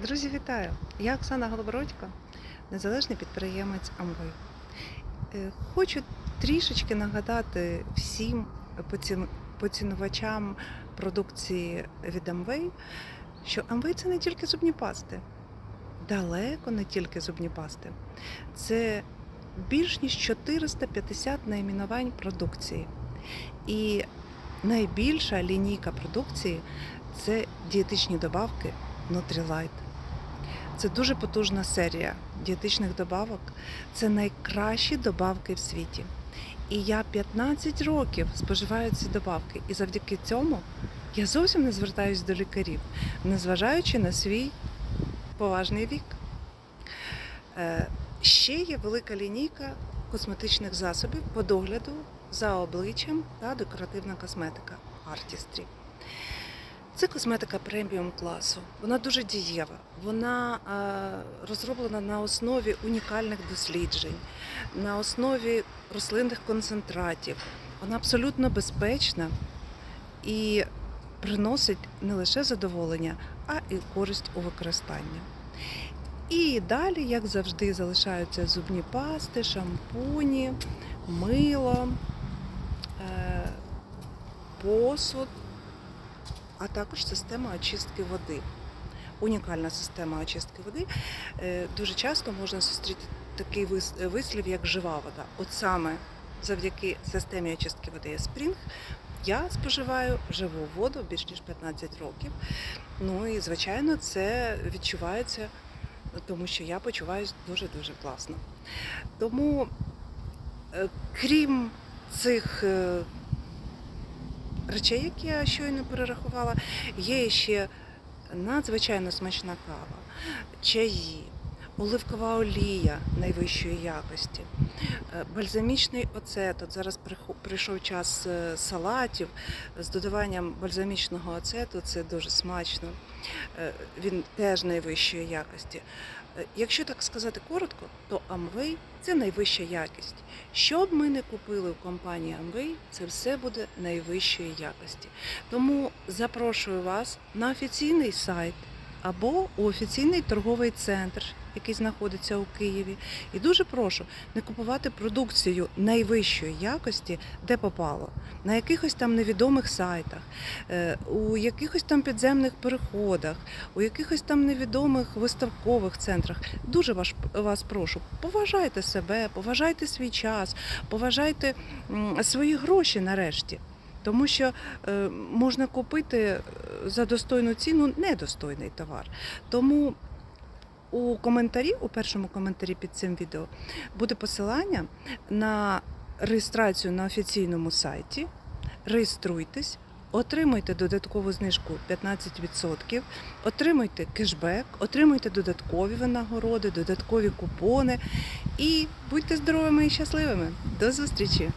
Друзі, вітаю! Я Оксана Голобородько, незалежний підприємець Амвей. Хочу трішечки нагадати всім поцінувачам продукції від Amway, що Amway – це не тільки зубні пасти, далеко не тільки зубні пасти. Це більш ніж 450 найменувань продукції. І найбільша лінійка продукції це дієтичні добавки Nutrilite. Це дуже потужна серія дієтичних добавок. Це найкращі добавки в світі. І я 15 років споживаю ці добавки. І завдяки цьому я зовсім не звертаюсь до лікарів, незважаючи на свій поважний вік. Е, Ще є велика лінійка косметичних засобів по догляду за обличчям та декоративна косметика Artistry. Це косметика преміум класу. Вона дуже дієва. Вона е, розроблена на основі унікальних досліджень, на основі рослинних концентратів. Вона абсолютно безпечна і приносить не лише задоволення, а і користь у використанні. І далі, як завжди, залишаються зубні пасти, шампуні, мило, е, посуд а також система очистки води. Унікальна система очистки води. Е, Дуже часто можна зустріти такий вислів, як жива вода. От саме завдяки системі очистки води Спрінг я споживаю живу воду більш ніж 15 років. Ну і звичайно, це відчувається, тому що я почуваюся дуже-дуже класно. Тому, е, крім цих е, речей, які я щойно перерахувала, є ще надзвичайно смачна кава, чаї, оливкова олія найвищої якості, е, бальзамічний оцет. От зараз прийшов час е, салатів з додаванням бальзамічного оцету. Це дуже смачно. Е, Він теж найвищої якості. Е, Якщо так сказати коротко, то Amway – це найвища якість. Що б ми не купили в компанії Amway, це все буде найвищої якості. Тому запрошую вас на офіційний сайт або у офіційний торговий центр, який знаходиться у Києві. І дуже прошу не купувати продукцію найвищої якості, де попало, на якихось там невідомих сайтах, е, у якихось там підземних переходах, у якихось там невідомих виставкових центрах. Дуже вас, вас прошу, поважайте себе, поважайте свій час, поважайте свої гроші нарешті. Тому що е, можна купити е, за достойну ціну недостойний товар. Тому у коментарі, у першому коментарі під цим відео, буде посилання на реєстрацію на офіційному сайті. Реєструйтесь, отримуйте додаткову знижку 15%, отримуйте кешбек, отримуйте додаткові винагороди, додаткові купони і будьте здоровими і щасливими. До зустрічі!